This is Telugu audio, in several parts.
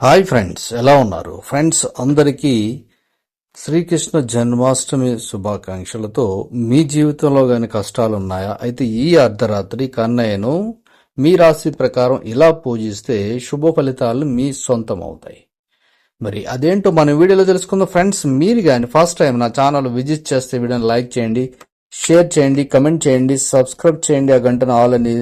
హాయ్ ఫ్రెండ్స్ ఎలా ఉన్నారు? ఫ్రెండ్స్ అందరికీ శ్రీకృష్ణ జన్మాష్టమి శుభాకాంక్షలతో మీ జీవితంలో కానీ కష్టాలు ఉన్నాయా అయితే ఈ అర్ధరాత్రి కన్నయ్యను మీ రాశి ప్రకారం ఇలా పూజిస్తే శుభ ఫలితాలు మీ సొంతం అవుతాయి మరి అదేంటో మన వీడియోలో తెలుసుకుందాం. ఫ్రెండ్స్ మీరు కానీ ఫస్ట్ టైం నా ఛానల్ విజిట్ చేస్తే వీడియోని లైక్ చేయండి షేర్ చేయండి కమెంట్ చేయండి సబ్స్క్రైబ్ చేయండి ఆ గంటను ఆల్ అని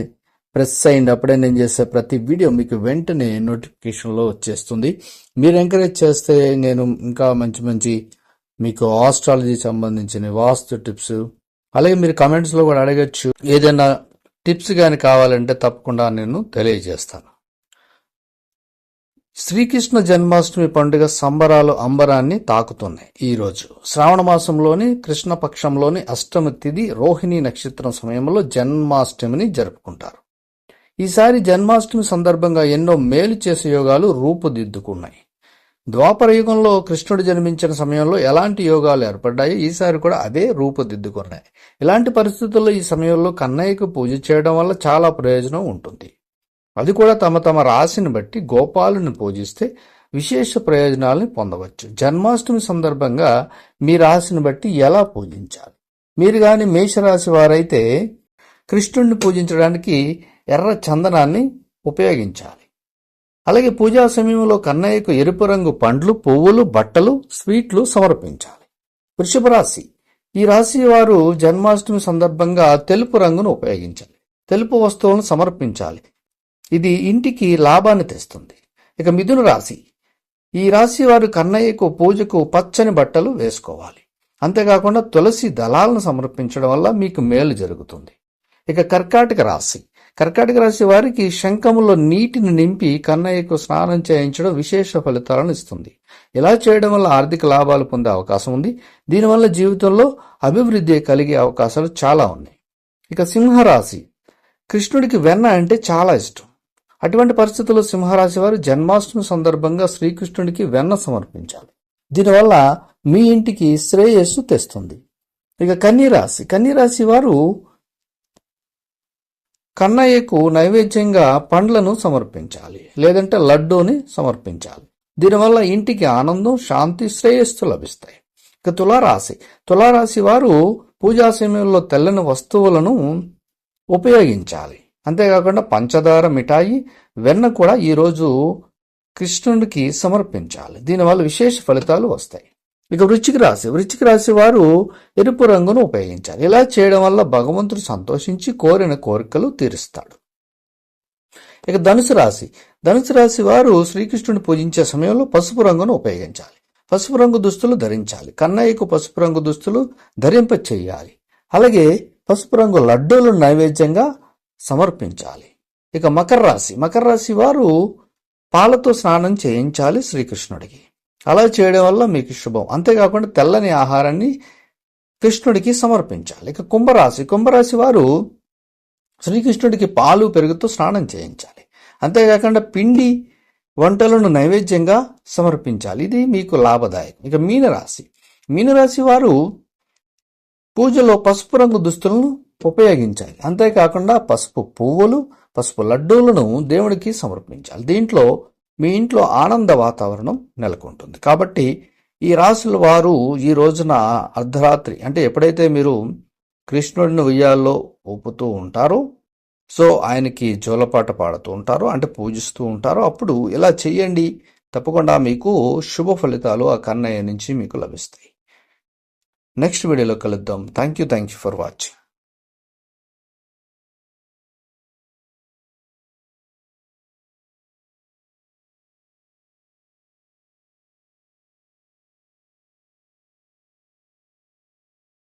ప్రెస్ అయ్యింది అప్పుడే నేను చేసే ప్రతి వీడియో మీకు వెంటనే నోటిఫికేషన్లో వచ్చేస్తుంది. మీరు ఎంకరేజ్ చేస్తే నేను ఇంకా మంచి మంచి మీకు ఆస్ట్రాలజీ సంబంధించిన వాస్తు టిప్స్ అలాగే మీరు కమెంట్స్లో కూడా అడగచ్చు. ఏదైనా టిప్స్ కానీ కావాలంటే తప్పకుండా నేను తెలియజేస్తాను. శ్రీకృష్ణ జన్మాష్టమి పండుగ సంబరాలు అంబరాన్ని తాకుతున్నాయి. ఈరోజు శ్రావణ మాసంలోని కృష్ణపక్షంలోని అష్టమి తిథి రోహిణి నక్షత్రం సమయంలో జన్మాష్టమిని జరుపుకుంటారు. ఈసారి జన్మాష్టమి సందర్భంగా ఎన్నో మేలు చేసే యోగాలు రూపుదిద్దుకున్నాయి. ద్వాపర యుగంలో కృష్ణుడు జన్మించిన సమయంలో ఎలాంటి యోగాలు ఏర్పడ్డాయి ఈసారి కూడా అవే రూపుదిద్దుకున్నాయి. ఇలాంటి పరిస్థితుల్లో ఈ సమయంలో కన్నయ్యకు పూజ చేయడం వల్ల చాలా ప్రయోజనం ఉంటుంది. అది కూడా తమ తమ రాశిని బట్టి గోపాలుని పూజిస్తే విశేష ప్రయోజనాలను పొందవచ్చు. జన్మాష్టమి సందర్భంగా మీ రాశిని బట్టి ఎలా పూజించాలి? మీరు గాని మేషరాశి వారైతే కృష్ణుడిని పూజించడానికి ఎర్ర చందనాన్ని ఉపయోగించాలి. అలాగే పూజా సమయంలో కన్నయ్యకు ఎరుపు రంగు పండ్లు పువ్వులు బట్టలు స్వీట్లు సమర్పించాలి. వృషభ రాశి. ఈ రాశి వారు జన్మాష్టమి సందర్భంగా తెలుపు రంగును ఉపయోగించాలి. తెలుపు వస్తువులను సమర్పించాలి. ఇది ఇంటికి లాభాన్ని తెస్తుంది. ఇక మిథున రాశి. ఈ రాశి వారు కన్నయ్యకు పూజకు పచ్చని బట్టలు వేసుకోవాలి. అంతేకాకుండా తులసి దళాలను సమర్పించడం వల్ల మీకు మేలు జరుగుతుంది. ఇక కర్కాటక రాశి. కర్కాటక రాశి వారికి శంఖములో నీటిని నింపి కన్నయ్యకు స్నానం చేయించడం విశేష ఫలితాలను ఇస్తుంది. ఇలా చేయడం వల్ల ఆర్థిక లాభాలు పొందే అవకాశం ఉంది. దీనివల్ల జీవితంలో అభివృద్ధి కలిగే అవకాశాలు చాలా ఉన్నాయి. ఇక సింహరాశి. కృష్ణుడికి వెన్న అంటే చాలా ఇష్టం. అటువంటి పరిస్థితుల్లో సింహరాశి వారు జన్మాష్టమి సందర్భంగా శ్రీకృష్ణుడికి వెన్న సమర్పించాలి. దీనివల్ల మీ ఇంటికి శ్రేయస్సు తెస్తుంది. ఇక కన్యరాశి. కన్యరాశి వారు కన్నయ్యకు నైవేద్యంగా పండ్లను సమర్పించాలి లేదంటే లడ్డూని సమర్పించాలి. దీనివల్ల ఇంటికి ఆనందం శాంతి శ్రేయస్సు లభిస్తాయి. ఇక తులారాశి. తులారాశి వారు పూజా సమయంలో తెల్లని వస్తువులను ఉపయోగించాలి. అంతేకాకుండా పంచదార మిఠాయి వెన్న కూడా ఈరోజు కృష్ణుడికి సమర్పించాలి. దీనివల్ల విశేష ఫలితాలు వస్తాయి. ఇక వృచ్చిక రాశి. వృచ్చిక రాశి వారు ఎరుపు రంగును ఉపయోగించాలి. ఇలా చేయడం వల్ల భగవంతుడు సంతోషించి కోరిన కోరికలు తీరుస్తాడు. ఇక ధనుసు రాశి. ధనుసు రాశి వారు శ్రీకృష్ణుని పూజించే సమయంలో పసుపు రంగును ఉపయోగించాలి. పసుపు రంగు దుస్తులు ధరించాలి. కన్నయ్యకు పసుపు రంగు దుస్తులు ధరింప చేయాలి. అలాగే పసుపు రంగు లడ్డూలు నైవేద్యంగా సమర్పించాలి. ఇక మకర రాశి. మకర రాశి వారు పాలతో స్నానం చేయించాలి శ్రీకృష్ణుడికి. అలా చేయడం వల్ల మీకు శుభం. అంతేకాకుండా తెల్లని ఆహారాన్ని కృష్ణుడికి సమర్పించాలి. ఇక కుంభరాశి. కుంభరాశి వారు శ్రీకృష్ణుడికి పాలు పెరుగుతూ స్నానం చేయించాలి. అంతేకాకుండా పిండి వంటలను నైవేద్యంగా సమర్పించాలి. ఇది మీకు లాభదాయకం. ఇక మీనరాశి. మీనరాశి వారు పూజలో పసుపు రంగు దుస్తులను ఉపయోగించాలి. అంతేకాకుండా పసుపు పువ్వులు పసుపు లడ్డూలను దేవుడికి సమర్పించాలి. దీంట్లో మీ ఇంట్లో ఆనంద వాతావరణం నెలకొంటుంది. కాబట్టి ఈ రాశుల వారు ఈ రోజున అర్ధరాత్రి అంటే ఎప్పుడైతే మీరు కృష్ణుడిని ఉయ్యాల్లో ఊపుతూ ఉంటారో సో ఆయనకి జోలపాట పాడుతూ ఉంటారో అంటే పూజిస్తూ ఉంటారో అప్పుడు ఇలా చెయ్యండి. తప్పకుండా మీకు శుభ ఫలితాలు ఆ కన్నయ్య నుంచి మీకు లభిస్తాయి. నెక్స్ట్ వీడియోలో కలుద్దాం. Thank you thank you for watching.